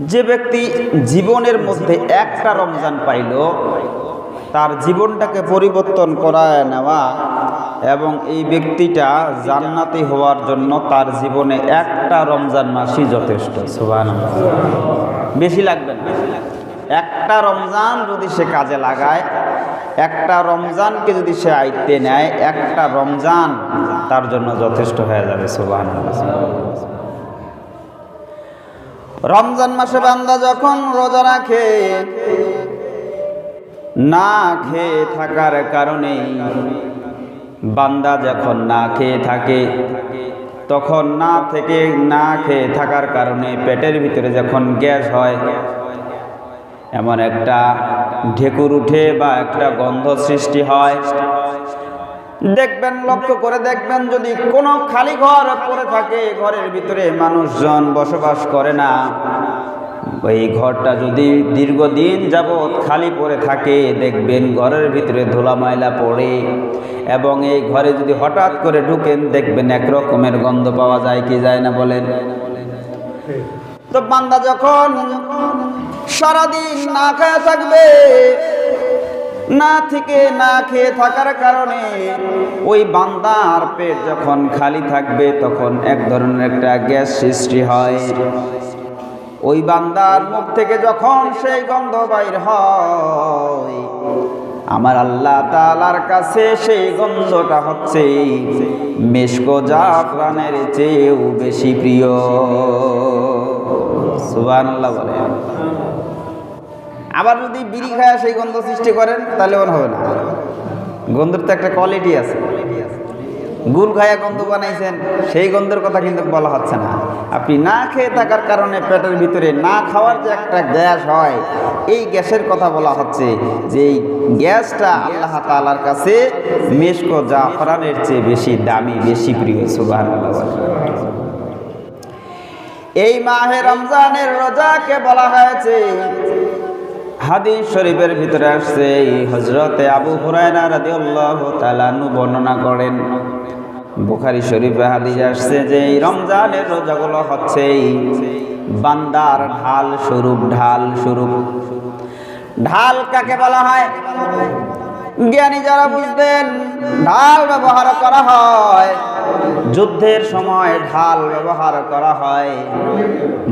যে ব্যক্তি জীবনের মধ্যে একটা রমজান পাইল, তার জীবনটাকে পরিবর্তন করায় নেওয়া এবং এই ব্যক্তিটা জান্নাতি হওয়ার জন্য তার জীবনে একটা রমজান মাসই যথেষ্ট। সুবান বেশি লাগবে না। একটা রমজান যদি সে কাজে লাগায়, একটা রমজানকে যদি সে আয়ত্তে নেয়, একটা রমজান তার জন্য যথেষ্ট হয়ে যাবে। সুবান রমজান মাসে বান্দা যখন রোজা রাখে, না খেয়ে থাকার কারণে বান্দা যখন না খেয়ে থাকে, তখন না থেকে না খেয়ে থাকার কারণে পেটের ভিতরে যখন গ্যাস হয়, এমন একটা ঢেকুর উঠে বা একটা গন্ধ সৃষ্টি হয়। দেখবেন, লক্ষ্য করে দেখবেন, যদি কোনো খালি ঘর পড়ে থাকে, ঘরের ভিতরে মানুষজন বসবাস করে না। এই ঘরটা যদি দীর্ঘদিন যাবৎ খালি পড়ে থাকে, দেখবেন ঘরের ভিতরে ধুলা ময়লা পড়ে এবং এই ঘরে যদি হঠাৎ করে ঢুকেন, দেখবেন এক রকমের গন্ধ পাওয়া যায়, কি যায় না বলেন? তো বান্দা যখন সারাদিন না খায় থাকবে না থেকে না খেয়ে থাকার কারণে ওই বান্দার পেট যখন খালি থাকবে তখন এক ধরনের একটা গ্যাস সৃষ্টি হয়। ওই বান্দার মুখ থেকে যখন সেই গন্ধ বাইর হয়, আমার আল্লাহ তালার কাছে সেই গন্ধটা হচ্ছে মেশকো জাফরানের চেয়েও বেশি প্রিয়। সুবান আল্লাহ বলে আবার যদি বিড়ি খায় সেই গন্ধ সৃষ্টি করেন, তাহলে ওর হবে না। গন্ধের তো একটা কোয়ালিটি আছে। গুল খায়া গন্ধ বানাইছেন, সেই গন্ধের কথা কিন্তু বলা হচ্ছে না। আপনি না খেয়ে থাকার কারণে পেটের ভিতরে না খাওয়ার যে একটা গ্যাস হয়, এই গ্যাসের কথা বলা হচ্ছে যে এই গ্যাসটা আল্লাহ তালার কাছে মেশকো জাফরানের চেয়ে বেশি দামি, বেশি প্রিয় সুবাহ এই মাহে রমজানের রোজাকে বলা হয়েছে হাদিস শরীফের ভিতরে আসছে, এই হজরতে আবু হুরায়রা রাদিয়াল্লাহু তাআলা বর্ণনা করেন। বুখারী শরীফে হাদিস আসছে যে, এই রমজানের রোজাগুলো হচ্ছে বান্দার ঢাল স্বরূপ ঢাল স্বরূপ। ঢাল কাকে বলা হয়? জ্ঞানী যারা বুঝবেন, ঢাল ব্যবহার করা হয়। যুদ্ধের সময় ঢাল ব্যবহার করা হয়।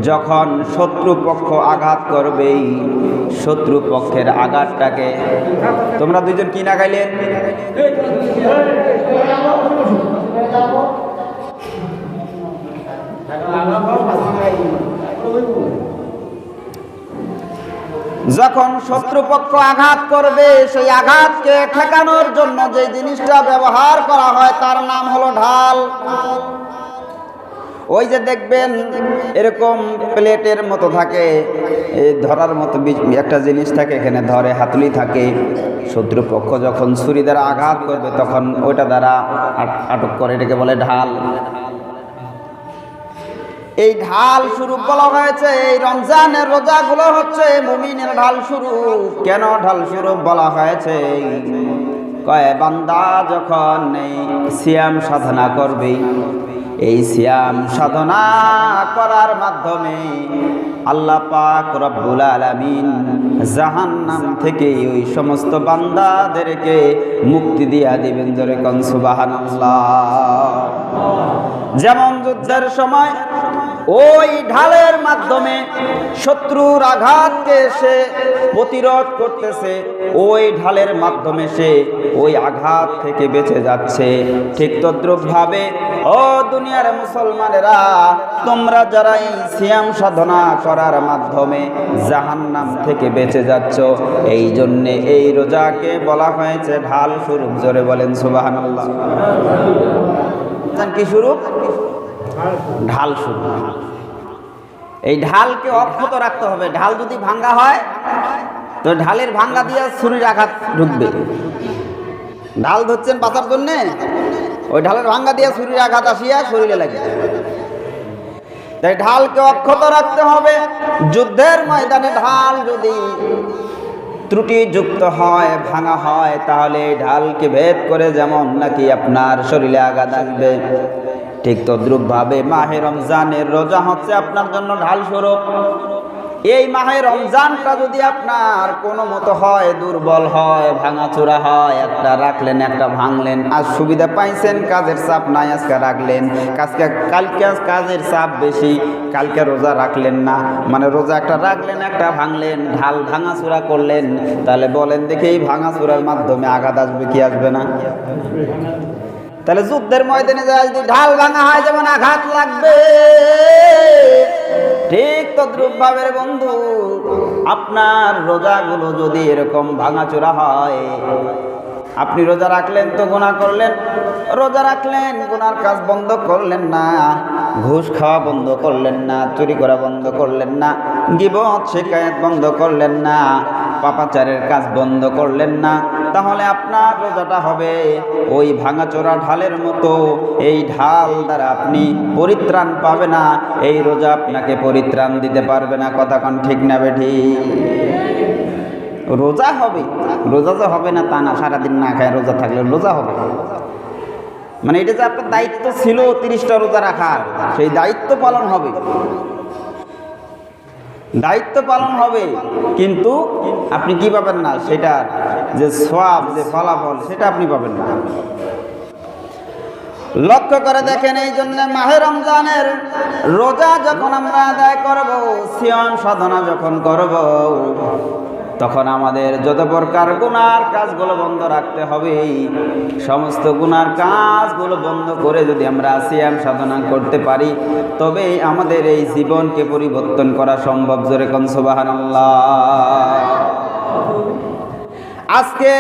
যখন শত্রুপক্ষ আঘাত করবেই, শত্রুপক্ষের আঘাতটাকে। তোমরা দুজন কি না গাইলেন যখন শত্রুপক্ষ আঘাত করবে, সেই আঘাতকে ঠেকানোর জন্য যে জিনিসটা ব্যবহার করা হয়, তার নাম হলো ঢাল। ওই যে দেখবেন, এরকম প্লেটের মতো থাকে এই ধরার মতো একটা জিনিস থাকে, এখানে ধরে হাতুলি থাকে। শত্রুপক্ষ যখন ছুরি দ্বারা আঘাত করবে, তখন ওইটা দ্বারা আটক করে, এটাকে বলে ঢাল। এই ঢাল স্বরূপ বলা হয়েছে, এই রমজানের রোজাগুলো হচ্ছে মুমিনের ঢাল স্বরূপ। কেন ঢাল স্বরূপ বলা হয়েছে? কয় বান্দা যখন নেই সিয়াম সাধনা করবে এই সিয়াম সাধনা করার মাধ্যমে আল্লাহ পাক রব্বুল আলামিন জাহান্নাম থেকে ওই সমস্ত বান্দাদেরকে মুক্তি দিয়া দিবেন ধরে কন সুবহানাল্লাহ। যেমন যুদ্ধের সময় ওই ঢালের মাধ্যমে শত্রুর আঘাতকে সে প্রতিরোধ করতেছে, ওই ঢালের মাধ্যমে সে ওই আঘাত থেকে বেঁচে যাচ্ছে। ঠিক তদ্রুপভাবে, ও দুনিয়ার মুসলমানেরা, তোমরা যারা এই সিয়াম সাধনা করার মাধ্যমে জাহান্নাম থেকে বেঁচে যাচ্ছ, এই জন্যে এই রোজাকে বলা হয়েছে ঢাল স্বরূপ। জোরে বলেন সুবাহান কি স্বরূপ? ঢাল স্বরূপ। এই ঢালকে অক্ষত রাখতে হবে। ঢাল যদি ভাঙ্গা হয়, তো ঢালের ভাঙ্গা দিয়ে ছুরির আঘাত ঢুকবে ঢাল ধরছেন পাতার জন্যে? ওই ঢালের ভাঙ্গা দিয়ে শরীরে আঘাত আসিয়া শরীরে লাগে তাই ঢালকে অক্ষত রাখতে হবে। যুদ্ধের ময়দানে ঢাল যদি ত্রুটিযুক্ত হয়, ভাঙা হয়, তাহলে ঢালকে ভেদ করে যেমন নাকি আপনার শরীরে আঘাত আসবে। ঠিক তদ্রুপভাবে মাহে রমজানের রোজা হচ্ছে আপনার জন্য ঢাল স্বরূপ। এই মাহে রমজানটা যদি আপনার কোনো মতো হয়, দুর্বল হয়, ভাঙাচোরা হয়, একটা রাখলেন, একটা ভাঙলেন, আর সুবিধা পাইছেন, কাজের চাপ নাই, আজকে রাখলেন, কাজকে, কালকে কাজের চাপ বেশি, কালকে রোজা রাখলেন না মানে রোজা একটা রাখলেন, একটা ভাঙলেন, ঢাল ভাঙাচোরা করলেন, তাহলে বলেন দেখি এই ভাঙাচোরার মাধ্যমে আঘাত আসবে, কি আসবে না? তাহলে যুদ্ধের ময়দানে যায় যদি ঢাল ভাঙা হয়, যেমন আঘাত লাগবে ঠিক তদ্রুপ ভাবের বন্ধু, আপনার রোজাগুলো যদি এরকম ভাঙাচোরা হয়, আপনি রোজা রাখলেন তো গোনা করলেন, রোজা রাখলেন, গোনার কাজ বন্ধ করলেন না, ঘুষ খাওয়া বন্ধ করলেন না, চুরি করা বন্ধ করলেন না, গিবত, শিকায়ত বন্ধ করলেন না, পাপাচারের কাজ বন্ধ করলেন না তাহলে আপনার রোজাটা হবে ওই ভাঙাচোরা ঢালের মতো। এই ঢাল দ্বারা আপনি পরিত্রাণ পাবে না। এই রোজা আপনাকে পরিত্রাণ দিতে পারবে না। কথা কন ঠিক না বেঠি? রোজা হবে। রোজা যে হবে না তা না। সারাদিন না খায় রোজা থাকলে রোজা হবে। মানে এটা যে আপনার দায়িত্ব ছিল তিরিশটা রোজা রাখার, সেই দায়িত্ব পালন হবে। দায়িত্ব পালন হবে, কিন্তু আপনি কি পাবেন না? সেটা যে সব যে ফলাফল, সেটা আপনি পাবেন না। লক্ষ্য করে দেখেন, এই জন্য মাহে রমজানের রোজা যখন আমরা আদায় করব সিয়ন সাধনা যখন করব তখন আমাদের যত প্রকার গুনার কাজগুলো বন্ধ রাখতে হবে, সমস্ত গুনার কাজগুলো বন্ধ করে যদি আমরা সিয়াম সাধনা করতে পারি, তবে আমাদের এই জীবনকে পরিবর্তন করা সম্ভব। জোরে কনসবাহান আজকে